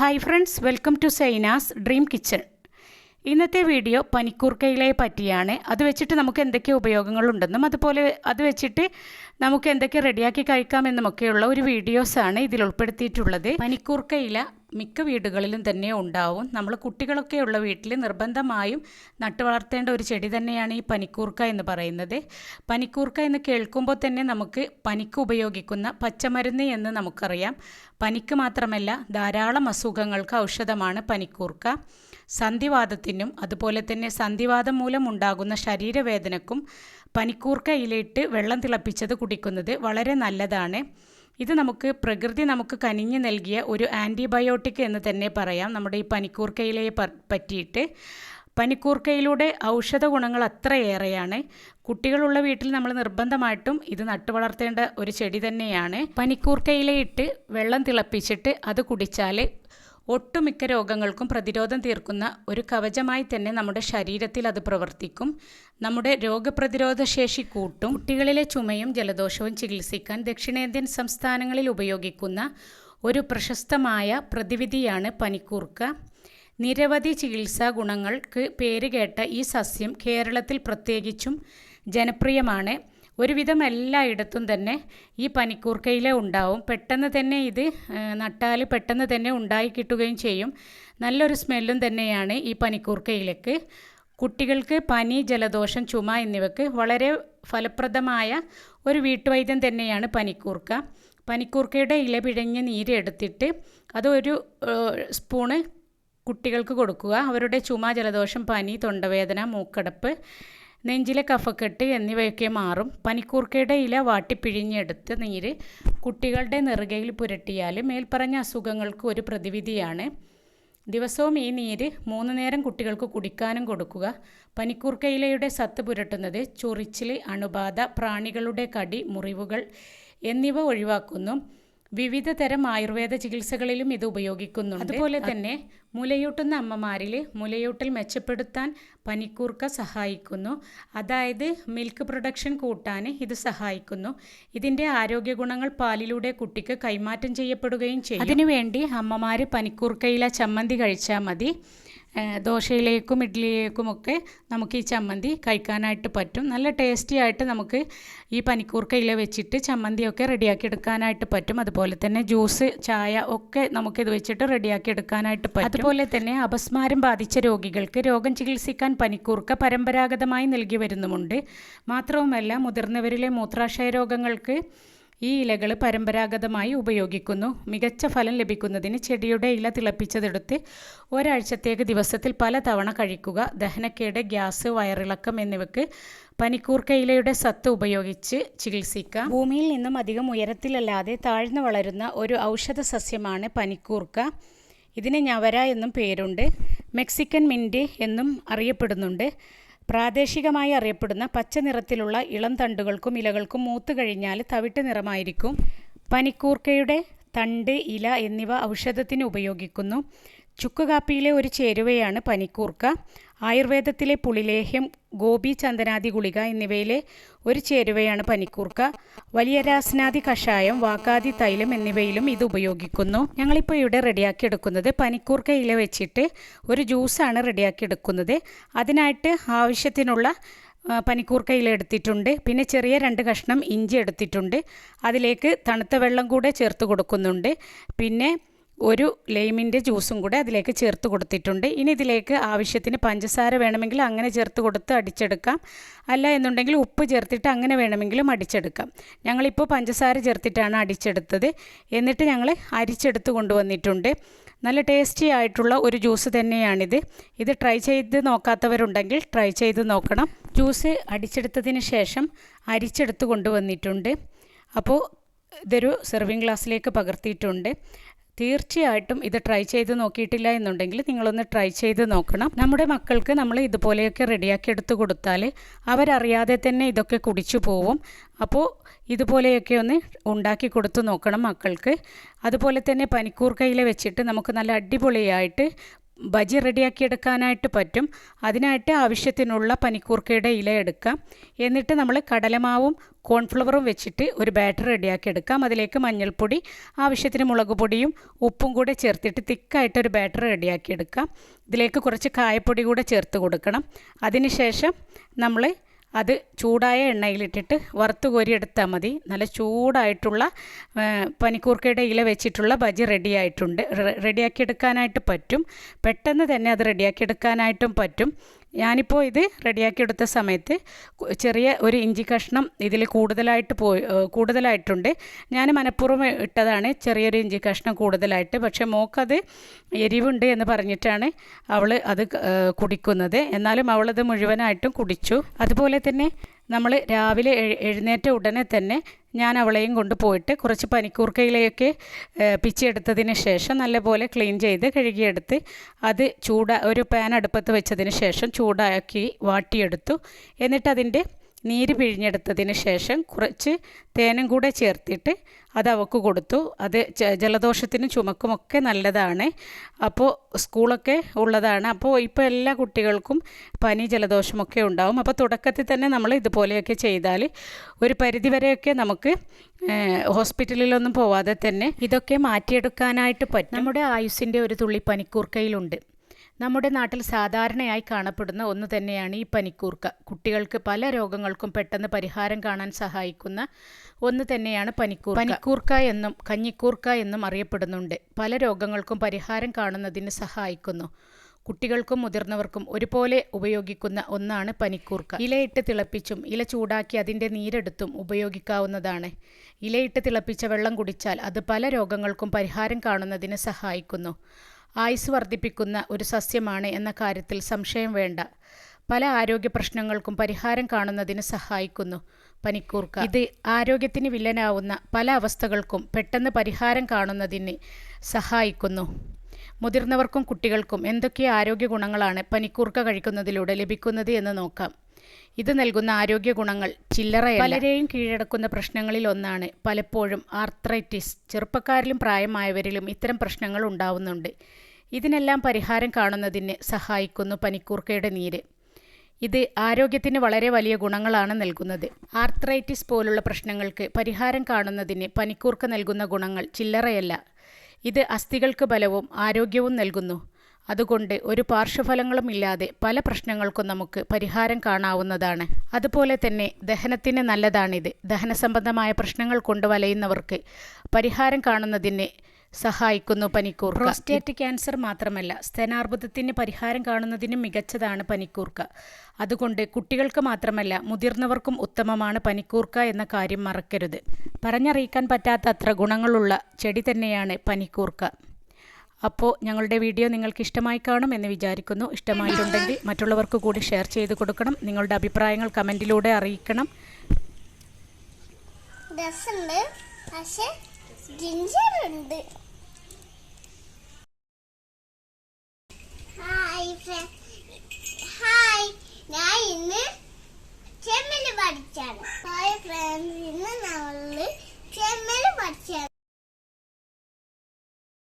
Hi friends welcome to Sainas dream kitchen ഇന്നത്തെ video പനിക്കൂർക്കയിലയെ പറ്റിയാണ്. അത് വെച്ചിട്ട് നമുക്ക് എന്തൊക്കെ ഉപയോഗങ്ങളുണ്ടെന്നും അതുപോലെ അത് വെച്ചിട്ട് നമുക്ക് എന്തൊക്കെ റെഡിയാക്കി കഴിക്കാമെന്നുമൊക്കെയുള്ള ഒരു വീഡിയോസാണ് ഇതിൽ ഉൾപ്പെടുത്തിയിട്ടുള്ളത്. പനിക്കൂർക്കയില മിക്ക വീടുകളിലും തന്നെ ഉണ്ടാവും. നമ്മൾ കുട്ടികളൊക്കെ ഉള്ള വീട്ടിൽ നിർബന്ധമായും നട്ടു വളർത്തേണ്ട ഒരു ചെടി തന്നെയാണ് ഈ പനിക്കൂർക്ക എന്ന് പറയുന്നത്. പനിക്കൂർക്ക എന്ന് കേൾക്കുമ്പോൾ തന്നെ നമുക്ക് പനിക്ക് ഉപയോഗിക്കുന്ന പച്ചമരുന്ന് എന്ന് നമുക്കറിയാം. പനിക്ക് മാത്രമല്ല ധാരാളം അസുഖങ്ങൾക്ക് ഔഷധമാണ് പനിക്കൂർക്ക. സന്ധിവാദത്തിനും അതുപോലെ തന്നെ സന്ധിവാദം മൂലം ഉണ്ടാകുന്ന ശരീരവേദനക്കും പനിക്കൂർക്ക ഇലയിട്ട് വെള്ളം തിളപ്പിച്ചത് കുടിക്കുന്നത് വളരെ നല്ലതാണ്. ഇത് നമുക്ക് പ്രകൃതി നമുക്ക് കനിഞ്ഞു നൽകിയ ഒരു ആന്റിബയോട്ടിക് എന്ന് തന്നെ പറയാം. നമ്മുടെ ഈ പനിക്കൂർക്കയിലയെ പറ്റിയിട്ട്. പനിക്കൂർക്കയിലൂടെ ഔഷധ ഗുണങ്ങൾ അത്രയേറെയാണ്. കുട്ടികളുള്ള വീട്ടിൽ നമ്മൾ നിർബന്ധമായിട്ടും ഇത് നട്ടു വളർത്തേണ്ട ഒരു ചെടി തന്നെയാണ്. പനിക്കൂർക്കയിലയിട്ട് വെള്ളം തിളപ്പിച്ചിട്ട് അത് കുടിച്ചാൽ ഒട്ടുമിക്ക രോഗങ്ങൾക്കും പ്രതിരോധം തീർക്കുന്ന ഒരു കവചമായി തന്നെ നമ്മുടെ ശരീരത്തിൽ അത് പ്രവർത്തിക്കും. നമ്മുടെ രോഗപ്രതിരോധ ശേഷി കൂട്ടും. കുട്ടികളിലെ ചുമയും ജലദോഷവും ചികിത്സിക്കാൻ ദക്ഷിണേന്ത്യൻ സംസ്ഥാനങ്ങളിൽ ഉപയോഗിക്കുന്ന ഒരു പ്രശസ്തമായ പ്രതിവിധിയാണ് പനിക്കൂർക്ക. നിരവധി ചികിത്സാ ഗുണങ്ങൾക്ക് പേരുകേട്ട ഈ സസ്യം കേരളത്തിൽ പ്രത്യേകിച്ചും ജനപ്രിയമാണ്. ഒരുവിധം എല്ലായിടത്തും തന്നെ ഈ പനിക്കൂർക്കയില ഉണ്ടാവും. പെട്ടെന്ന് തന്നെ ഇത് നട്ടാൽ പെട്ടെന്ന് തന്നെ ഉണ്ടായി കിട്ടുകയും ചെയ്യും. നല്ലൊരു സ്മെല്ലും തന്നെയാണ് ഈ പനിക്കൂർക്കയിലേക്ക്. കുട്ടികൾക്ക് പനി ജലദോഷം ചുമ എന്നിവയ്ക്ക് വളരെ ഫലപ്രദമായ ഒരു വീട്ടുവൈദ്യം തന്നെയാണ് പനിക്കൂർക്ക. പനിക്കൂർക്കയുടെ ഇല പിഴഞ്ഞ് നീര് എടുത്തിട്ട് അതൊരു സ്പൂണ് കുട്ടികൾക്ക് കൊടുക്കുക. അവരുടെ ചുമ ജലദോഷം പനി തൊണ്ടവേദന മൂക്കടപ്പ് നെഞ്ചിലെ കഫക്കെട്ട് എന്നിവയൊക്കെ മാറും. പനിക്കൂർക്കയുടെ ഇല വാട്ടിപ്പിഴിഞ്ഞെടുത്ത് നീര് കുട്ടികളുടെ നെറുകയിൽ പുരട്ടിയാൽ മേൽപ്പറഞ്ഞ അസുഖങ്ങൾക്ക് ഒരു പ്രതിവിധിയാണ്. ദിവസവും ഈ നീര് മൂന്ന് നേരം കുട്ടികൾക്ക് കുടിക്കാനും കൊടുക്കുക. പനിക്കൂർക്കയിലയുടെ സത്ത് പുരട്ടുന്നത് ചൊറിച്ചിൽ അണുബാധ പ്രാണികളുടെ കടി മുറിവുകൾ എന്നിവ ഒഴിവാക്കുന്നു. വിവിധ തരം ആയുർവേദ ചികിത്സകളിലും ഇത് ഉപയോഗിക്കുന്നു അതുപോലെ തന്നെ മുലയൂട്ടുന്ന അമ്മമാരിൽ മുലയൂട്ടൽ മെച്ചപ്പെടുത്താൻ പനിക്കൂർക്ക സഹായിക്കുന്നു. അതായത് മിൽക്ക് പ്രൊഡക്ഷൻ കൂട്ടാൻ ഇത് സഹായിക്കുന്നു. ഇതിന്റെ ആരോഗ്യ ഗുണങ്ങൾ പാലിലൂടെ കുട്ടിക്ക് കൈമാറ്റം ചെയ്യപ്പെടുകയും ചെയ്യും. അതിനുവേണ്ടി അമ്മമാർ പനിക്കൂർക്കയില ചമ്മന്തി കഴിച്ചാൽ മതി. ദോശയിലേക്കും ഇഡ്ഡലിയിലേക്കും ഒക്കെ നമുക്ക് ഈ ചമ്മന്തി കഴിക്കാനായിട്ട് പറ്റും. നല്ല ടേസ്റ്റി ആയിട്ട് നമുക്ക് ഈ പനിക്കൂർക്ക ഇല വെച്ചിട്ട് ചമ്മന്തിയൊക്കെ റെഡിയാക്കി എടുക്കാനായിട്ട് പറ്റും. അതുപോലെ തന്നെ ജ്യൂസ് ചായ ഒക്കെ നമുക്കിത് വെച്ചിട്ട് റെഡിയാക്കി എടുക്കാനായിട്ട് പറ്റും. അതുപോലെ തന്നെ അപസ്മാരം ബാധിച്ച രോഗികൾക്ക് രോഗം ചികിത്സിക്കാൻ പനിക്കൂർക്ക പരമ്പരാഗതമായി നൽകി വരുന്നുമുണ്ട്. മാത്രവുമല്ല മുതിർന്നവരിലെ മൂത്രാശയ രോഗങ്ങൾക്ക് ഈ ഇലകൾ പരമ്പരാഗതമായി ഉപയോഗിക്കുന്നു. മികച്ച ഫലം ലഭിക്കുന്നതിന് ചെടിയുടെ ഇല തിളപ്പിച്ചതെടുത്ത് ഒരാഴ്ചത്തേക്ക് ദിവസത്തിൽ പല തവണ കഴിക്കുക. ദഹനക്കേട് ഗ്യാസ് വയറിളക്കം എന്നിവയ്ക്ക് പനിക്കൂർക്ക ഇലയുടെ സത്ത് ഉപയോഗിച്ച് ചികിത്സിക്കാം. ഭൂമിയിൽ നിന്നും അധികം ഉയരത്തിലല്ലാതെ താഴ്ന്നു വളരുന്ന ഒരു ഔഷധ സസ്യമാണ് പനിക്കൂർക്ക. ഇതിന് ഞവര എന്നും പേരുണ്ട്. മെക്സിക്കൻ മിന്റ് എന്നും അറിയപ്പെടുന്നുണ്ട്. പ്രാദേശികമായി അറിയപ്പെടുന്ന പച്ച നിറത്തിലുള്ള ഇളം തണ്ടുകൾക്കും ഇലകൾക്കും മൂത്തു കഴിഞ്ഞാൽ തവിട്ട് നിറമായിരിക്കും. പനിക്കൂർക്കയുടെ തണ്ട് ഇല എന്നിവ ഔഷധത്തിന് ഉപയോഗിക്കുന്നു. ചുക്കുകാപ്പിയിലെ ഒരു ചേരുവയാണ് പനിക്കൂർക്ക. ആയുർവേദത്തിലെ പുളിലേഹ്യം ഗോപി ചന്ദനാദി ഗുളിക എന്നിവയിലെ ഒരു ചേരുവയാണ് പനിക്കൂർക്ക. വലിയ രാസനാദി കഷായം വാക്കാദി തൈലം എന്നിവയിലും ഇത് ഉപയോഗിക്കുന്നു. ഞങ്ങളിപ്പോൾ ഇവിടെ റെഡിയാക്കി എടുക്കുന്നത് പനിക്കൂർക്ക ഇല വെച്ചിട്ട് ഒരു ജ്യൂസാണ് റെഡിയാക്കി എടുക്കുന്നത് അതിനായിട്ട് ആവശ്യത്തിനുള്ള പനിക്കൂർക്ക ഇല എടുത്തിട്ടുണ്ട്. പിന്നെ ചെറിയ രണ്ട് കഷ്ണം ഇഞ്ചി എടുത്തിട്ടുണ്ട്. അതിലേക്ക് തണുത്ത വെള്ളം കൂടെ ചേർത്ത് കൊടുക്കുന്നുണ്ട്. പിന്നെ ഒരു ലൈമിന്റെ ജ്യൂസും കൂടെ അതിലേക്ക് ചേർത്ത് കൊടുത്തിട്ടുണ്ട്. ഇനി ഇതിലേക്ക് ആവശ്യത്തിന് പഞ്ചസാര വേണമെങ്കിൽ അങ്ങനെ ചേർത്ത് കൊടുത്ത് അടിച്ചെടുക്കാം. അല്ല എന്നുണ്ടെങ്കിൽ ഉപ്പ് ചേർത്തിട്ട് അങ്ങനെ വേണമെങ്കിലും അടിച്ചെടുക്കാം. ഞങ്ങളിപ്പോൾ പഞ്ചസാര ചേർത്തിട്ടാണ് അടിച്ചെടുത്തത്. എന്നിട്ട് ഞങ്ങൾ അരിച്ചെടുത്ത് കൊണ്ടുവന്നിട്ടുണ്ട്. നല്ല ടേസ്റ്റി ആയിട്ടുള്ള ഒരു ജ്യൂസ് തന്നെയാണിത്. ഇത് ട്രൈ ചെയ്ത് നോക്കാത്തവരുണ്ടെങ്കിൽ ട്രൈ ചെയ്ത് നോക്കണം. ജ്യൂസ് അടിച്ചെടുത്തതിന് ശേഷം അരിച്ചെടുത്ത് കൊണ്ടുവന്നിട്ടുണ്ട്. അപ്പോൾ ഇതൊരു സെർവിങ് ഗ്ലാസ്സിലേക്ക് പകർത്തിയിട്ടുണ്ട്. തീർച്ചയായിട്ടും ഇത് ട്രൈ ചെയ്ത് നോക്കിയിട്ടില്ല എന്നുണ്ടെങ്കിൽ നിങ്ങളൊന്ന് ട്രൈ ചെയ്ത് നോക്കണം. നമ്മുടെ മക്കൾക്ക് നമ്മൾ ഇതുപോലെയൊക്കെ റെഡിയാക്കി എടുത്തു കൊടുത്താൽ അവരറിയാതെ തന്നെ ഇതൊക്കെ കുടിച്ചു പോവും. അപ്പോൾ ഇതുപോലെയൊക്കെ ഒന്ന് ഉണ്ടാക്കി കൊടുത്തു നോക്കണം മക്കൾക്ക്. അതുപോലെ തന്നെ പനിക്കൂർക്കയിൽ വെച്ചിട്ട് നമുക്ക് നല്ല അടിപൊളിയായിട്ട് ബജി റെഡിയാക്കി എടുക്കാനായിട്ട് പറ്റും. അതിനായിട്ട് ആവശ്യത്തിനുള്ള പനിക്കൂർക്കയുടെ ഇല എടുക്കാം. എന്നിട്ട് നമ്മൾ കടലമാവും കോൺഫ്ലവറും വെച്ചിട്ട് ഒരു ബാറ്റർ റെഡിയാക്കി എടുക്കാം അതിലേക്ക് മഞ്ഞൾപ്പൊടി ആവശ്യത്തിന് മുളക് പൊടിയും ഉപ്പും കൂടെ ചേർത്തിട്ട് തിക്കായിട്ടൊരു ബാറ്റർ റെഡിയാക്കി എടുക്കാം ഇതിലേക്ക് കുറച്ച് കായപ്പൊടി കൂടെ ചേർത്ത് കൊടുക്കണം. അതിനുശേഷം നമ്മൾ അത് ചൂടായ എണ്ണയിലിട്ടിട്ട് വറുത്ത് കോരിയെടുത്താൽ മതി. നല്ല ചൂടായിട്ടുള്ള പനിക്കൂർക്കയുടെ ഇല വെച്ചിട്ടുള്ള ബജി റെഡിയായിട്ടുണ്ട്. റെഡിയാക്കിയെടുക്കാനായിട്ട് പറ്റും. പെട്ടെന്ന് തന്നെ അത് റെഡിയാക്കിയെടുക്കാനായിട്ടും പറ്റും. ഞാനിപ്പോൾ ഇത് റെഡിയാക്കി എടുത്ത സമയത്ത് ചെറിയ ഒരു ഇഞ്ചി കഷ്ണം ഇതിൽ കൂടുതലായിട്ട് പോയി കൂടുതലായിട്ടുണ്ട്. ഞാൻ മനഃപൂർവം ഇട്ടതാണ് ചെറിയൊരു ഇഞ്ചി കഷ്ണം കൂടുതലായിട്ട്. പക്ഷേ മോക്കത് എരിവുണ്ട് എന്ന് പറഞ്ഞിട്ടാണ് അവൾ അത് കുടിക്കുന്നത്. എന്നാലും അവളത് മുഴുവനായിട്ടും കുടിച്ചു. അതുപോലെ തന്നെ നമ്മൾ രാവിലെ എഴ് എഴുന്നേറ്റ ഉടനെ തന്നെ ഞാൻ അവളെയും കൊണ്ടുപോയിട്ട് കുറച്ച് പനിക്കൂർക്കയിലേക്ക് പിച്ചെടുത്തതിന് ശേഷം നല്ലപോലെ ക്ലീൻ ചെയ്ത് കഴുകിയെടുത്ത് അത് ചൂടാ ഒരു പാൻ അടുപ്പത്ത് വെച്ചതിന് ശേഷം ചൂടാക്കി വാട്ടിയെടുത്തു. എന്നിട്ട് അതിന്റെ നീര് പിഴിഞ്ഞെടുത്തതിന് ശേഷം കുറച്ച് തേനും കൂടെ ചേർത്തിട്ട് അത് അവൾക്ക് കൊടുത്തു. അത് ജലദോഷത്തിന് ചുമക്കുമൊക്കെ നല്ലതാണ്. അപ്പോൾ സ്കൂളൊക്കെ ഉള്ളതാണ്. അപ്പോൾ ഇപ്പോൾ എല്ലാ കുട്ടികൾക്കും പനി ജലദോഷമൊക്കെ ഉണ്ടാവും. അപ്പോൾ തുടക്കത്തിൽ തന്നെ നമ്മൾ ഇതുപോലെയൊക്കെ ചെയ്താൽ ഒരു പരിധിവരെയൊക്കെ നമുക്ക് ഹോസ്പിറ്റലിലൊന്നും പോവാതെ തന്നെ ഇതൊക്കെ മാറ്റിയെടുക്കാനായിട്ട് പറ്റും. നമ്മുടെ ആയുസിന്റെ ഒരു തുള്ളി പനിക്കൂർക്കയിലുണ്ട്. നമ്മുടെ നാട്ടിൽ സാധാരണയായി കാണപ്പെടുന്ന ഒന്ന് തന്നെയാണ് ഈ പനിക്കൂർക്ക. കുട്ടികൾക്ക് പല രോഗങ്ങൾക്കും പെട്ടെന്ന് പരിഹാരം കാണാൻ സഹായിക്കുന്ന ഒന്ന് തന്നെയാണ് പനിക്കൂർ പനിക്കൂർക്ക എന്നും കഞ്ഞിക്കൂർക്ക എന്നും അറിയപ്പെടുന്നുണ്ട്. പല രോഗങ്ങൾക്കും പരിഹാരം കാണുന്നതിന് സഹായിക്കുന്നു. കുട്ടികൾക്കും മുതിർന്നവർക്കും ഒരുപോലെ ഉപയോഗിക്കുന്ന ഒന്നാണ് പനിക്കൂർക്ക. ഇലയിട്ട് തിളപ്പിച്ചും ഇല ചൂടാക്കി അതിന്റെ നീരെടുത്തും ഉപയോഗിക്കാവുന്നതാണ്. ഇലയിട്ട് തിളപ്പിച്ച വെള്ളം കുടിച്ചാൽ അത് പല രോഗങ്ങൾക്കും പരിഹാരം കാണുന്നതിന് സഹായിക്കുന്നു. ആയുസ് വർദ്ധിപ്പിക്കുന്ന ഒരു സസ്യമാണ് എന്ന കാര്യത്തിൽ സംശയം വേണ്ട. പല ആരോഗ്യ പ്രശ്നങ്ങൾക്കും പരിഹാരം കാണുന്നതിന് സഹായിക്കുന്നു പനിക്കൂർക്ക. ഇത് ആരോഗ്യത്തിന് വില്ലനാവുന്ന പല അവസ്ഥകൾക്കും പെട്ടെന്ന് പരിഹാരം കാണുന്നതിന് സഹായിക്കുന്നു. മുതിർന്നവർക്കും കുട്ടികൾക്കും എന്തൊക്കെ ആരോഗ്യ ഗുണങ്ങളാണ് പനിക്കൂർക്ക കഴിക്കുന്നതിലൂടെ ലഭിക്കുന്നത് എന്ന് നോക്കാം. ഇത് നൽകുന്ന ആരോഗ്യ ഗുണങ്ങൾ ചില്ലറ പലരെയും കീഴടക്കുന്ന പ്രശ്നങ്ങളിൽ ഒന്നാണ് പലപ്പോഴും ആർത്രൈറ്റിസ്. ചെറുപ്പക്കാരിലും പ്രായമായവരിലും ഇത്തരം പ്രശ്നങ്ങൾ ഉണ്ടാവുന്നുണ്ട്. ഇതിനെല്ലാം പരിഹാരം കാണുന്നതിന് സഹായിക്കുന്നു പനിക്കൂർക്കയുടെ നീര്. ഇത് ആരോഗ്യത്തിന് വളരെ വലിയ ഗുണങ്ങളാണ് നൽകുന്നത്. ആർത്രൈറ്റിസ് പോലുള്ള പ്രശ്നങ്ങൾക്ക് പരിഹാരം കാണുന്നതിന് പനിക്കൂർക്ക നൽകുന്ന ഗുണങ്ങൾ ചില്ലറയല്ല. ഇത് അസ്ഥികൾക്ക് ബലവും ആരോഗ്യവും നൽകുന്നു. അതുകൊണ്ട് ഒരു പാർശ്വഫലങ്ങളും ഇല്ലാതെ പല പ്രശ്നങ്ങൾക്കും നമുക്ക് പരിഹാരം കാണാവുന്നതാണ്. അതുപോലെ തന്നെ ദഹനത്തിന് നല്ലതാണിത്. ദഹന സംബന്ധമായ പ്രശ്നങ്ങൾ കൊണ്ട് വലയുന്നവർക്ക് പരിഹാരം കാണുന്നതിന് സഹായിക്കുന്നു പനിക്കൂർക്ക. പ്രോസ്റ്റേറ്റ് ക്യാൻസർ മാത്രമല്ല സ്തനാർബുദത്തിന് പരിഹാരം കാണുന്നതിനും മികച്ചതാണ് പനിക്കൂർക്ക. അതുകൊണ്ട് കുട്ടികൾക്ക് മാത്രമല്ല മുതിർന്നവർക്കും ഉത്തമമാണ് പനിക്കൂർക്ക എന്ന കാര്യം മറക്കരുത്. പറഞ്ഞറിയിക്കാൻ പറ്റാത്ത അത്ര ഗുണങ്ങളുള്ള ചെടി തന്നെയാണ് പനിക്കൂർക്ക. അപ്പോൾ ഞങ്ങളുടെ വീഡിയോ നിങ്ങൾക്ക് ഇഷ്ടമായി കാണും എന്ന് വിചാരിക്കുന്നു. ഇഷ്ടമായിട്ടുണ്ടെങ്കിൽ മറ്റുള്ളവർക്ക് കൂടി ഷെയർ ചെയ്ത് കൊടുക്കണം. നിങ്ങളുടെ അഭിപ്രായങ്ങൾ കമന്റിലൂടെ അറിയിക്കണം. ഡ്രസ്സുണ്ട് പക്ഷേ ജിഞ്ചർ ഉണ്ട് ഹായ് ഹായ്. ഞാൻ ഇന്ന് ചെമ്മൽ പഠിച്ചാണ്. ഹായ് ഫ്രണ്ട്സ് ഇന്ന് നമ്മൾ ചെമ്മൽ പഠിച്ചാണ്.